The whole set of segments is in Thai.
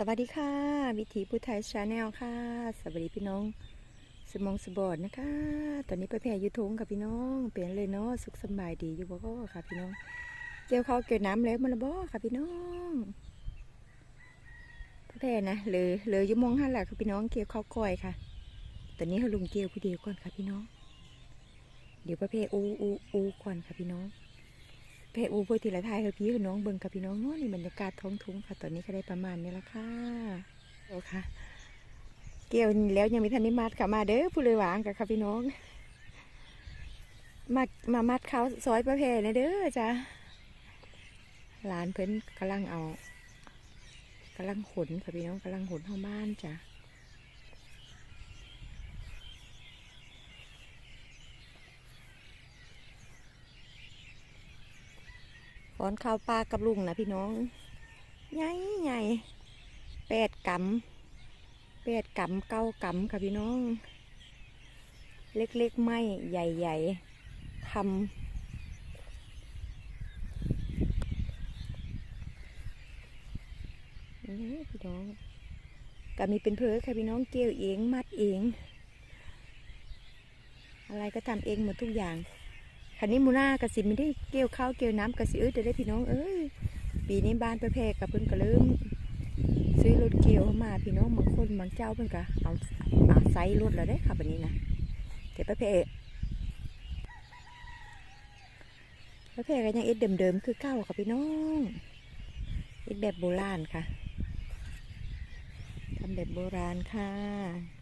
สวัสดีค่ะ วิถีผู้ไทยชาแนลค่ะ สวัสดีพี่น้อง สมองสบอดนะคะ ตอนนี้ไปแผ่ยูทงค่ะพี่น้อง เปลี่ยนเลยเนาะสุขสบายดีอยู่บ่ก็ค่ะ พี่น้อง เกี่ยวข้าวเกี่ยวน้ำแล้วมันละบ่ค่ะพี่น้องไปแผ่นะเลือเลืออยู่มองหันแหละค่ะพี่น้องเกี่ยวข้าวก้อยค่ะ ตอนนี้เขาลุงเกี่ยวผู้เดียวก่อนค่ะพี่น้อง เดี๋ยวไปแผ่อูอูอูก่อนค่ะพี่น้อง เพอูเพื่อทีละทายค่ะพี่กับน้องเบิ่งกับพี่น้องนาะนี่บรรยากาศท้องทุ่งค่ะ ตอนนี้ก็ได้ประมาณนี้ละค่ะโอ้ค่ะเกี่ยวแล้วยังมีทันได้มัดค่ะมาเด้อผู้เลยหวางกับค่ะพี่น้อง มามามัดเขาซอยประเพณนะเด้อจ้ะหลานเพิ่นกำลังเอากำลังขนค่ะพี่น้องกำลังขนเข้าบ้านจ้ะ ฟอนข้าวปลากับลุงนะพี่น้องใหญ่ใหญ่แปดกำแปดกำเก้ากำค่ะพี่น้อง เล็กๆไม่ใหญ่ๆทำนี่พี่น้องก็มีเป็นเพอค่ะพี่น้องเกี่ยวเองมัดเอง อะไรก็ทำเองหมดทุกอย่าง คันนี้มูนากระสิไม่ได้เกี่ยวข้าวเกี่ยวน้ำกระสิเอ้ยจะได้พี่น้องเอ้ยปีนี้บ้านประเพกกับเพิ่นก็เริ่มซื้อรถเกี่ยวมาพี่น้องบางคนบางเจ้าเพิ่นก็เอาเอาไซส์รถแล้วได้ค่ะแบบนี้นะแต่ประเพกประเพกก็ยังเอ็ดเดิมๆคือเก้าค่ะพี่น้องเอ็ดแบบโบราณค่ะทำแบบโบราณค่ะ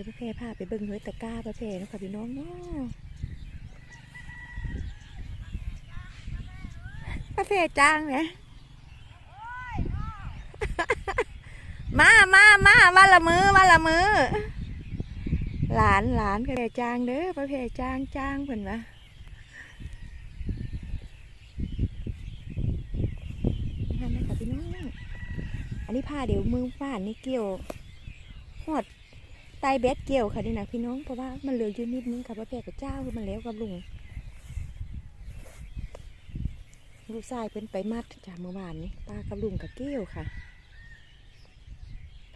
ดี๋ยวประเพพาไปเบิ่งเฮ้ยตะก้าประเพเนะค่ะพี่น้องเนาะประเพจ้างเนี่ยมามามามาละมือมาละมือ หลานหลานประเพจ้างเด้อประเพจ้างจ้างเพิ่นวะนั่นนะคะพี่น้องอันนี้ผ้าเดี๋ยวมือบ้านนี่เกี่ยวหอด ไตเบ็ดเกี่ยวค่ะนี่นะพี่น้องเพราะว่ามันเหลืออยู่นิดนึงค่ะพระแพรกับเจ้าคือมันแล้วกับลุงลูกชายเป็นไปมัดจากเมื่อวานนี้ป้ากับลุงกับเกี้ยวค่ะ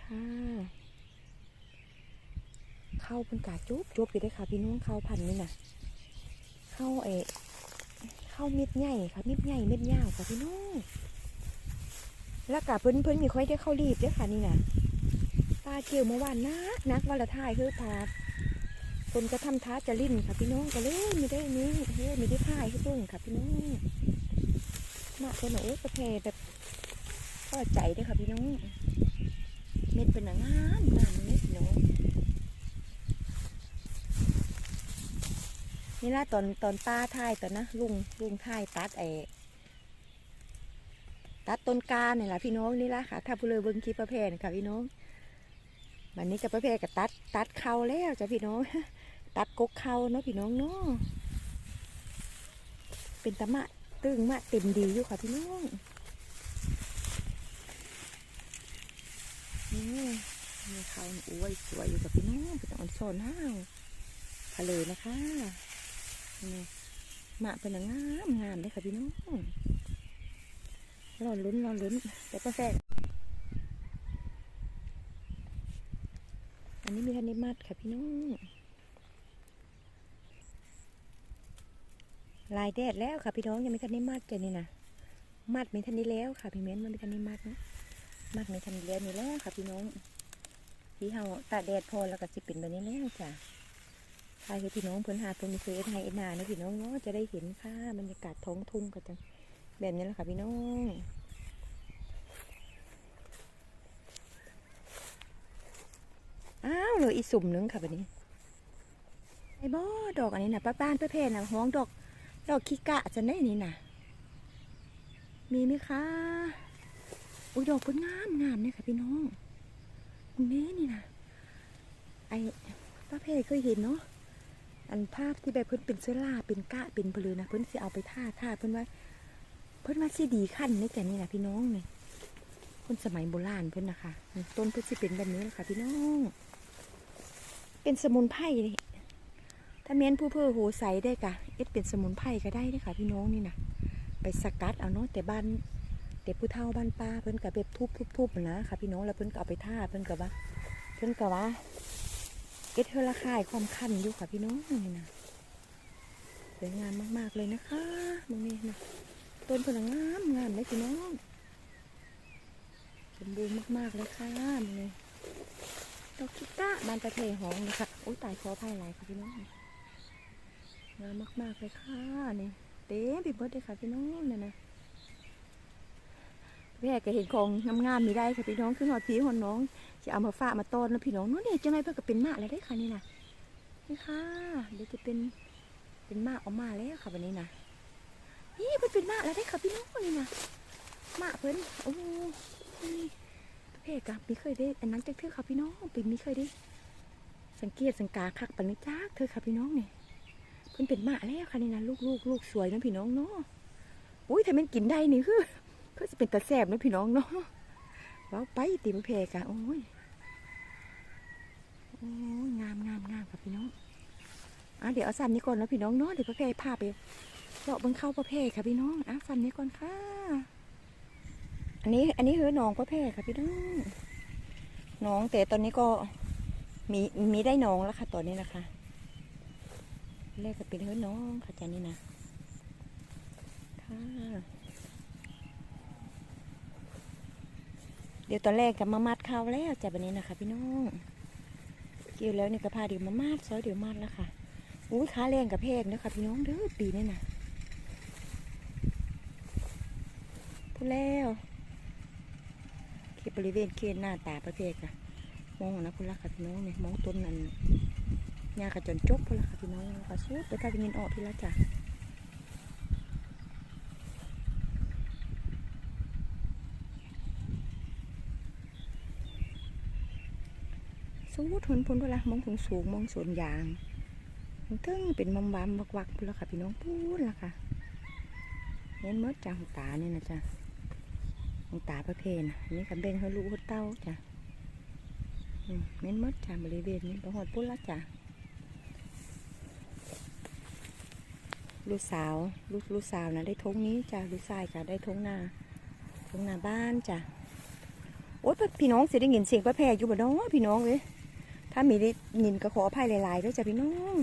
ค่ะเข้าเป็นกาจุบจุบอยู่ด้วยค่ะ พี่น้องเข้าพันนี่นะเข้าเอเข้าเม็ดใหญ่ค่ะเม็ดใหญ่เม็ดยาวค่ะพี่น้องแล้วกะเพิ่นเพิ่นมีค่อยได้เข้ารีบด้วยค่ะนี่นะาเกี่ยวเมื่อวานนักนักวันละท่ายคือปลาคนก็ทำท้าจะลิ้นค่ะพี่น้องก็เลยไม่ได้นี้เฮ้ยไม่ได้ท่ายให้เพิ่งค่ะพี่น้องมาคนหนูประเพแบบก็ใจด้วยค่ะพี่น้อง เม็ดเป็นหนังงามงามเม็ดพี่น้องนี่ละตอนตอนป้าท่ายตอนนะลุงลุงท่ายตัดไอตัดต้นกาเนี่ยแหละพี่น้องนี่ละค่ะ ถ้าผู้เลยเบิ้งคลิปประเพณค่ะพี่น้อง วันนี้กับประเภทกับตัดตัดเข่าแล้วจ้ะพี่น้อง ตัดกกเข่าเนาะพี่น้องเนาะเป็นตะมะตึงมะเต็มดีอยู่ค่ะพี่น้องนี่มีเขาอ้วยสวยอยู่กับพี่น้องเป็นอ่อนโซนห้าวทะเลนะคะนี่มะเป็นงามงามเลยค่ะพี่น้องรอลุ้นรอลุ้นแต่ประเภทอันนี้มีทันได้มัดค่ะพี่น้องลายแดดแล้วค่ะพี่น้องยังไม่ทันได้มัดจ้ะนี่นะมัดไม่ทันได้แล้วค่ะพี่เม้นมันไม่ทันได้มัดนะมัดไม่ทันได้แล้วนี่แล้วค่ะพี่น้องพี่เฮาตาแดดพอแล้วก็สิเป็นแบบนี้แล้วจ้ะใครคือพี่น้องเพิ่อนหาเพิ่นมีเคยเอ็ดให้เอ็ดนานะพี่น้องเนาะจะได้เห็นค่ะบรรยากาศท้องทุ่งกันจังแบบนี้แหละค่ะพี่น้อง อ้าวเหลยอีสุ่มหนึงค่ะแบบนี้ไอ้บ่ดอกอันนี้นะป้าป้านป้าเพนนะห้องดอก ดอกขี้กะจะได้นี่นะมีไหมคะอุ้ยดอกพิ่นงามงามเนี่ยค่ะพี่น้องนี่นี่นะไอ้ป้าเพเคยเห็นเนาะอันภาพที่แบบเพิ่นเป็นเสื้อลาเป็นกะเป็นเพลือนะเพิ่นสิเอาไปท่าท่าเพิ่นว่า เพิ่นว่าสิดีขั้นนี่แต่นี่นะพี่น้องเนี่คนสมัยโบราณเพิ่นนะคะ ต้นเพิ่นสิเป็นแบบนี้แหละค่ะพี่น้อง เป็นสมุนไพรนี่ถ้าเม้นผู้เพื่อหูใสได้กะเอ็ดเป็นสมุนไพรก็ได้เด้อค่ะพี่น้องนี่นะไปสกัดเอาเนาะแต่บ้านแต่ผู้เฒ่าบ้านป้าเพิ่นก็แบบทุบๆๆนะค่ะพี่น้องแล้วเพิ่นก็เอาไปท่าเพิ่นก็ว่าเพิ่นก็ว่าเอ็ดเธอละคายความคันอยู่ค่ะพี่น้องนี่นะสวยงามมาก ๆ เลยนะคะมึงนี่นะต้นเพนนะงามงามเลยพี่น้องสมบูรณ์มากๆเลยค่ะมึงนี่ ดอกคิก้าบานตะเพหองนะคะโอ้ยตายคอพายหลายค่ะพี่น้องงามมากๆเลยค่ะนี่เต็มไปหมดเลยค่ะพี่น้องเนี่ยนะแม่ก็เห็นของงามๆมีได้ค่ะพี่น้องขึ้นหอดผีหอดน้องจะเอามาฝากมาต้อนแล้วพี่น้องนู้นเนี่ยจังไงเพื่อก็เป็นมาแล้วได้ค่ะนี่นะนี่ค่ะเดี๋ยวจะเป็นเป็นมาออกมาแล้วค่ะวันนี้นะนี่เพิ่นเป็นมาแล้วได้ค่ะพี่น้องนี่นะมาเพิ่นโอ้ เพกอะมีเคยได้อันนั้นจากเธอค่ะพี่น้องเป็นมีเคยได้ สังเกตสังกาคักปันนี้จ้าเธอค่ะพี่น้องเนี่เพิ่นเป็นหมาแล้วค่ะนี่นะลูกลูกลูกสวยนะพี่น้องเนาะอุ้ยถ้ามันกินได้นี่คือก็จะเป็นตาแสบนะพี่น้องเนาะว้าไปตีมเพกะโอ้ยโอ้ยงามงามงามค่ะพี่น้องอะเดี๋ยวเอาสันนี้ก่อนนะพี่น้องเนาะเดี๋ยวพระเพพาไปเลาะเบังเข้าพระเพค่ะพี่น้องอะสันนี้ก่อนค่ะ อันนี้อันนี้คือหนองพระเพค่ะพี่น้องหนองแต่ตอนนี้ก็มีมีได้หนองแล้วค่ะตอนนี้นะคะแรกก็เป็นเฮือน้องค่ะจานี่นะค่ะเดี๋ยวตอนแรกกับมามัดข้าวแล้วจากวันนี้นะคะ พี่น้องเกี่ยวแล้วนี่ก็พาเดี๋ยวมามัดซอยเดี๋ยวมัดแล้วค่ะอุ้ยขาแรงกับเพกนะคะพี่น้องเด้อปีนี่นะพูดแล้ว เขตบริเวณเขตหน้าตาประเภทค่ะมองนะพูดละค่ะพี่น้องเนี่ยมองต้นนั้นหญ้ากระจนจกพูดละค่ะพี่น้องค่ะสุดไปกลายเป็นเงินออกพี่ละจ้ะสูดทุนพุ่นเวลามองถึงสูงมองสวนยางมันตึ้งเป็นมัมบามวักวักพุ่นละค่ะพี่น้องพูนละค่ะเห็นมดจ้างตาเนี่ยนะจ้ะ ของตาประเพณนนี้กับเบ่งให้ลูกให้เต้าจ้ะอืมเห็นมดจ้าบริเวณนี้ประหดพุ่นละจ้ะลูกสาวลูกลูกสาวนะได้ทงนี้จ้ะลูกชายจ้ะได้ทงนาทงนาบ้านจ้ะโอ๊ยพี่น้องสิได้ยินเสียงประเพอยู่บ่เน้องพี่น้องเลยถ้ามีได้ยินก็ขออภัยหลายๆด้วยจ้ะพี่น้อง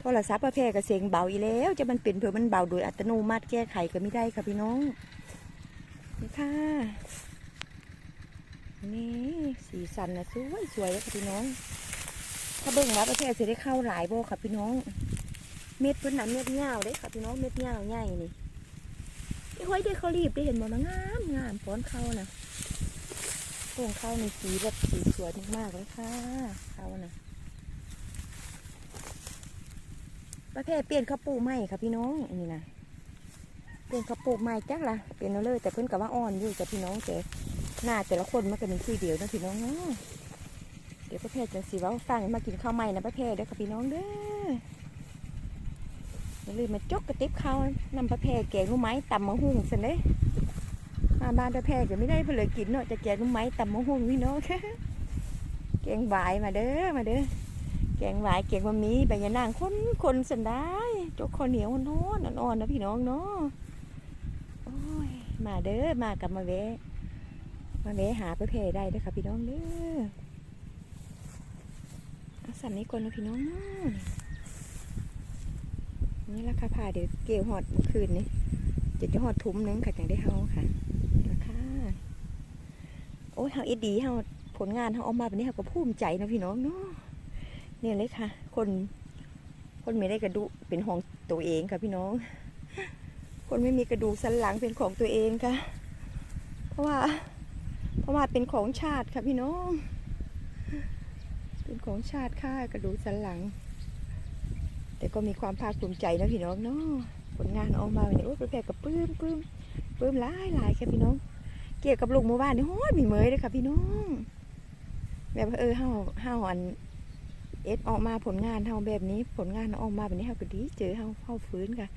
โทรศัพท์ประเภทกับเสียงเบาอีแล้ว จะมันเป็นเผื่อมันเบาโดยอัตโนมัติแก้ไขก็ไม่ได้ค่ะพี่น้องีค่ะ นี่สีสันนะสวยสวยเลยค่ะพี่น้อง ถ้าเบิ่งแล้วประเภทจะได้เข้าหลายโบค่ะพี่น้อง เม็ดเพิ่นน่ะเม็ดเงาวเด้ค่ะพี่น้องเม็ดเงาวใหญ่นี่ไม่ค่อยได้เขารีบได้เห็นบ่มางามงามป้อนเข้านะโป่งข้าในสีแบบสีสวยมากๆเลยค่ะเข้านะประเภทเปลี่ยนข้าวปูใหม่ค่ะพี่น้องอันนี้นะ เปลี่ยนข้าวปลูกใหม่จักละเปลี่ยนเอาเลย แต่เพิ่นกับว่าอ่อนอยู่จ้ะพี่น้องแต่หน้าแต่ละคนมันก็เป็นสีเดียวนะพี่น้องเนาะเดี๋ยวประเภทจะสีว่าฟังมากินข้าวใหม่นะประเภทเด้อค่ะพี่น้องเด้ออย่าลืมมาจกกระติบข้าวนำประเภทแกงรู้ไหมตำมะฮุ่งสินเด้มาบ้านตะแพรก็ไม่ได้เพนเลยกินเนาะจะแกงนุ่มไม้ตำมะฮุ่งพี่น้องแกงหวายมาเด้อมาเด้อแกงหวายแกงบะหมี่ใบยะนางคนคนสันได้จกข้าวเหนียวน้นอ่อนๆนะพี่น้องเนาะ มาเด้อมากับมาแวมาแวหาปเพได้ด้อค่ะพี่น้องเด้อเอาสันนี้ก่อนนะพี่น้องเนาะนี่ราคาผ่าเดี๋ยวเกี่ยวหอดเมื่อคืนนี้จะจะหอดทุ้มนึงค่ะจังได้เฮาค่ะราคาโอ้ยเฮาเอ็ดดีเฮาผลงานเฮาออกมาแบบนี้เฮาก็ภูมิใจนะพี่น้องเนาะเนี่ยเลยค่ะ คน คนไม่ได้กระดูกเป็นของตัวเองค่ะพี่น้อง คนไม่มีกระดูกสันหลังเป็นของตัวเองค่ะ เพราะว่า เพราะว่าเป็นของชาติค่ะพี่น้อง เป็นของชาติค่ะกระดูกสันหลัง แต่ก็มีความภาคภูมิใจนะพี่น้องเนาะผลงานออกมาเนี่ยโอ้ยประเภทกับปลื้มปลื้มปลื้มหลายหลายค่ะพี่น้อง เกี่ยวกับลูกหมู่บ้านนี่โอ้ยมีเมยเลยค่ะพี่น้อง แบบเออเฮาเฮาอันเอ็ดออกมาผลงานเฮาแบบนี้ผลงานออกมาแบบนี้เฮาก็ดีเจอเฮาเฮาฟื้นค่ะ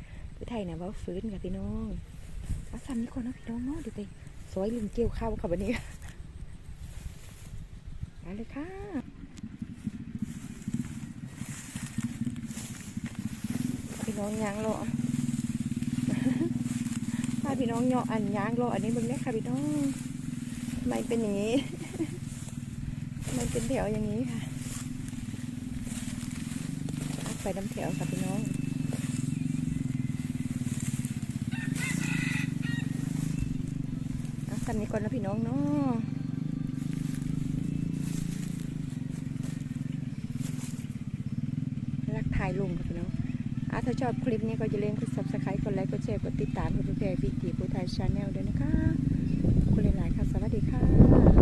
ไทยนะว่าฟื้นค่ะพี่น้องเอาซ้ำนี้ก่อนนะพี่น้องเนาะเดี๋ยวไปซอยลืมเกี่ยวข้าวค่ะวันนี้ไปเลยค่ะพี่น้องยังรอพี่น้องเนาะอันยางโลอันนี้เบิ่งได้ค่ะพี่น้องทำไมเป็นอย่างนี้ทำไมเป็นแถวอย่างนี้ค่ะ ไปน้ำแถวค่ะพี่น้อง เอากันนี้ก่อนนะพี่น้องเนาะรักถ่ายลงค่ะพี่น้องอะถ้าชอบคลิปนี้ก็อย่าลืมกด subscribe กดไลค์กดแชร์กดติดตามเพื่อแพร่วิถีผู้ไทยชาแนลด้วยนะคะคุณหลายๆค่ะ สวัสดีค่ะ